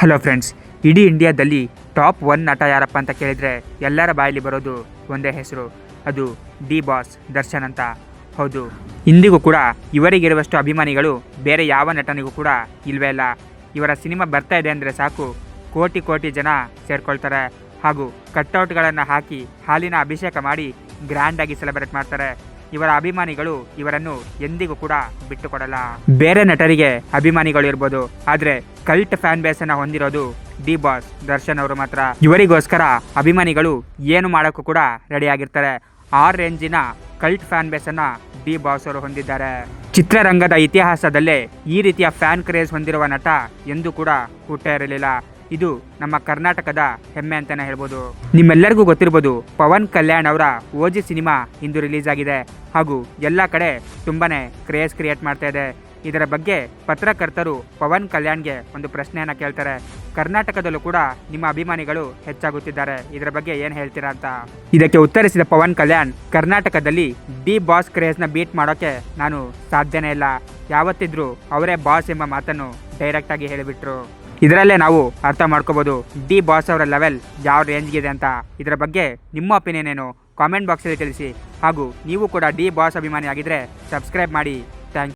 Hello friends, ಇಡೀ ಇಂಡಿಯಾದಲ್ಲಿ top one ನಟ ಯಾರಪ್ಪ ಅಂತ ಕೇಳಿದರೆ ಎಲ್ಲರ ಬಾಯಲ್ಲಿ ಬರೋದು ಒಂದೇ ಹೆಸರು. ಅದು ಡಿ ಬಾಸ್ ದರ್ಶನ್ ಅಂತ. ಹೌದು, ಇಂದಿಗೂ ಕೂಡ ಇವರಿಗಿರುವಷ್ಟು ಅಭಿಮಾನಿಗಳು ಬೇರೆ ಯಾವ ನಟನಿಗೂ ಕೂಡ ಇಲ್ವೇ ಇಲ್ಲ. ಇವರ ಸಿನಿಮಾ ಬರ್ತಾ ಇದೆ ಅಂದರೆ ಸಾಕು, ಕೋಟಿ ಕೋಟಿ ಜನ ಸೇರ್ಕೊಳ್ತಾರೆ. ಹಾಗೂ ಕಟ್ಔಟ್ಗಳನ್ನು ಹಾಕಿ ಹಾಲಿನ ಅಭಿಷೇಕ ಮಾಡಿ ಗ್ರ್ಯಾಂಡಾಗಿ ಸೆಲೆಬ್ರೇಟ್ ಮಾಡ್ತಾರೆ. ಇವರ ಅಭಿಮಾನಿಗಳು ಇವರನ್ನು ಎಂದಿಗೂ ಕೂಡ ಬಿಟ್ಟುಕೊಡಲ್ಲ. ಬೇರೆ ನಟರಿಗೆ ಅಭಿಮಾನಿಗಳು ಇರ್ಬೋದು, ಆದ್ರೆ ಕಲ್ಟ್ ಫ್ಯಾನ್ ಬೇಸ್ ಅನ್ನ ಹೊಂದಿರೋದು ಡಿ ಬಾಸ್, ದರ್ಶನ್ ಅವರು ಮಾತ್ರ. ಇವರಿಗೋಸ್ಕರ ಅಭಿಮಾನಿಗಳು ಏನು ಮಾಡೋಕ್ಕೂ ಕೂಡ ರೆಡಿ ಆಗಿರ್ತಾರೆ. ಆರ್ ರೇಂಜಿನ ಕಲ್ಟ್ ಫ್ಯಾನ್ ಬೇಸ್ ಅನ್ನ ಡಿ ಬಾಸ್ ಅವರು ಹೊಂದಿದ್ದಾರೆ. ಚಿತ್ರರಂಗದ ಇತಿಹಾಸದಲ್ಲೇ ಈ ರೀತಿಯ ಫ್ಯಾನ್ ಕ್ರೇಜ್ ಹೊಂದಿರುವ ನಟ ಎಂದೂ ಕೂಡ ಹುಟ್ಟೇ ಇರಲಿಲ್ಲ. ಇದು ನಮ್ಮ ಕರ್ನಾಟಕದ ಹೆಮ್ಮೆ ಅಂತಾನೆ ಹೇಳ್ಬೋದು. ನಿಮ್ಮೆಲ್ಲರಿಗೂ ಗೊತ್ತಿರ್ಬೋದು, ಪವನ್ ಕಲ್ಯಾಣ್ ಅವರ ಓಜಿ ಸಿನಿಮಾ ಇಂದು ರಿಲೀಸ್ ಆಗಿದೆ. ಹಾಗೂ ಎಲ್ಲ ಕಡೆ ತುಂಬಾ ಕ್ರೇಜ್ ಕ್ರಿಯೇಟ್ ಮಾಡ್ತಾ ಇದೆ. ಇದರ ಬಗ್ಗೆ ಪತ್ರಕರ್ತರು ಪವನ್ ಕಲ್ಯಾಣ್ಗೆ ಒಂದು ಪ್ರಶ್ನೆಯನ್ನು ಕೇಳ್ತಾರೆ. ಕರ್ನಾಟಕದಲ್ಲೂ ಕೂಡ ನಿಮ್ಮ ಅಭಿಮಾನಿಗಳು ಹೆಚ್ಚಾಗುತ್ತಿದ್ದಾರೆ. ಇದರ ಬಗ್ಗೆ ಏನು ಹೇಳ್ತೀರಾ ಅಂತ. ಇದಕ್ಕೆ ಉತ್ತರಿಸಿದ ಪವನ್ ಕಲ್ಯಾಣ್, ಕರ್ನಾಟಕದಲ್ಲಿ ಡಿ ಬಾಸ್ ಕ್ರೇಜ್ನ ಬೀಟ್ ಮಾಡೋಕ್ಕೆ ನಾನು ಸಾಧ್ಯನೇ ಇಲ್ಲ. ಯಾವತ್ತಿದ್ರೂ ಅವರೇ ಬಾಸ್ ಎಂಬ ಮಾತನ್ನು ಡೈರೆಕ್ಟಾಗಿ ಹೇಳಿಬಿಟ್ರು. ಇದರಲ್ಲೇ ನಾವು ಅರ್ಥ ಮಾಡ್ಕೋಬೋದು. ಡಿ ಬಾಸ್ ಅವರ ಲೆವೆಲ್ ಯಾವ ರೇಂಜ್ಗಿದೆ ಅಂತ. ಇದರ ಬಗ್ಗೆ ನಿಮ್ಮ ಒಪಿನಿಯನ್ ಏನು? ಕಾಮೆಂಟ್ ಬಾಕ್ಸಲ್ಲಿ ತಿಳಿಸಿ. ಹಾಗೂ ನೀವು ಕೂಡ ಡಿ ಬಾಸ್ ಅಭಿಮಾನಿ ಆಗಿದ್ರೆ ಸಬ್ಸ್ಕ್ರೈಬ್ ಮಾಡಿ.